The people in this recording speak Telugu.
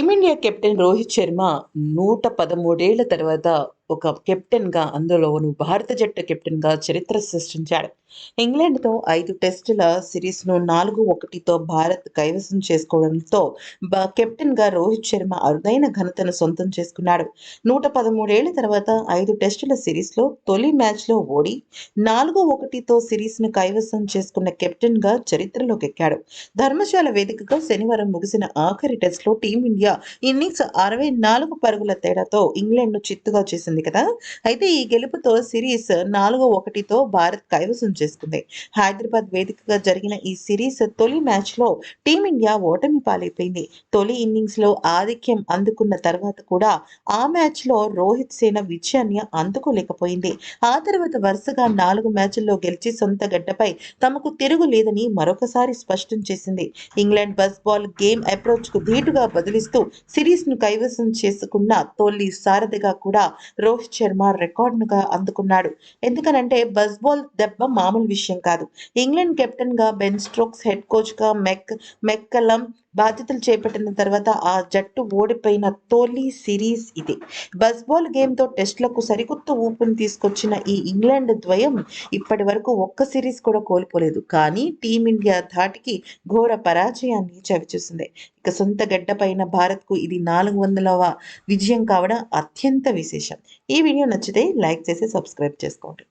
payment India captain Rohit Sharma నూట పదమూడేళ్ళ తర్వాత ఒక కెప్టెన్గా అందులోను భారత జట్టు కెప్టెన్గా చరిత్ర సృష్టించాడు. ఇంగ్లాండ్తో ఐదు టెస్టుల సిరీస్ను నాలుగు ఒకటితో భారత్ కైవసం చేసుకోవడంతో కెప్టెన్గా రోహిత్ శర్మ అరుదైన ఘనతను సొంతం చేసుకున్నాడు. నూట పదమూడేళ్ళ తర్వాత ఐదు టెస్టుల సిరీస్లో తొలి మ్యాచ్లో ఓడి నాలుగు ఒకటితో సిరీస్ను కైవసం చేసుకున్న కెప్టెన్గా చరిత్రలోకెక్కాడు. ధర్మశాల వేదికగా శనివారం ముగిసిన ఆఖరి టెస్ట్లో టీమిండియా ఇన్నింగ్స్ అరవై నాలుగు పరుగుల తేడాతో ఇంగ్లాండ్ను చిత్తుగా చేసింది కదా. అయితే ఈ గెలుపుతో సిరీస్ నాలుగు ఒకటితో భారత్ కైవసం చేసుకుంది. హైదరాబాద్ వేదికగా జరిగిన ఈ సిరీస్ తొలి మ్యాచ్లో టీమిండియా ఓటమి పాలైపోయింది. తొలి ఇన్నింగ్స్లో ఆధిక్యం అందుకున్న తర్వాత కూడా ఆ మ్యాచ్లో రోహిత్ సేన విజయాన్ని అందుకోలేకపోయింది. ఆ తర్వాత వరుసగా నాలుగు మ్యాచ్ల్లో గెలిచి సొంత గడ్డపై తమకు తిరుగు లేదని మరొకసారి స్పష్టం చేసింది. ఇంగ్లాండ్ బస్ బాల్ గేమ్ అప్రోచ్కు ధీటుగా బదిలిస్తూ సిరీస్ను కైవసం చేసుకున్న తొలి సారథిగా కూడా రోహిత్ శర్మ రికార్డునుగా అందుకున్నాడు. ఎందుకనంటే బస్ బాల్ దెబ్బ మామూలు విషయం కాదు. ఇంగ్లాండ్ కెప్టెన్గా బెన్ స్ట్రోక్స్ హెడ్ కోచ్గా మెక్ మెక్కలం బాధ్యతలు చేపట్టిన తర్వాత ఆ జట్టు ఓడిపోయిన తొలి సిరీస్ ఇది. బస్ బాల్ గేమ్తో టెస్టులకు సరికొత్త ఊపుని తీసుకొచ్చిన ఈ ఇంగ్లాండ్ ద్వయం ఇప్పటి వరకు ఒక్క సిరీస్ కూడా కోల్పోలేదు. కానీ టీమిండియా ధాటికి ఘోర పరాజయాన్ని చవిచూసింది. ఇక సొంత గడ్డపైన భారత్కు ఇది నాలుగు వందలవ విజయం కావడం అత్యంత విశేషం. ఈ వీడియో నచ్చితే లైక్ చేసి సబ్స్క్రైబ్ చేసుకోండి.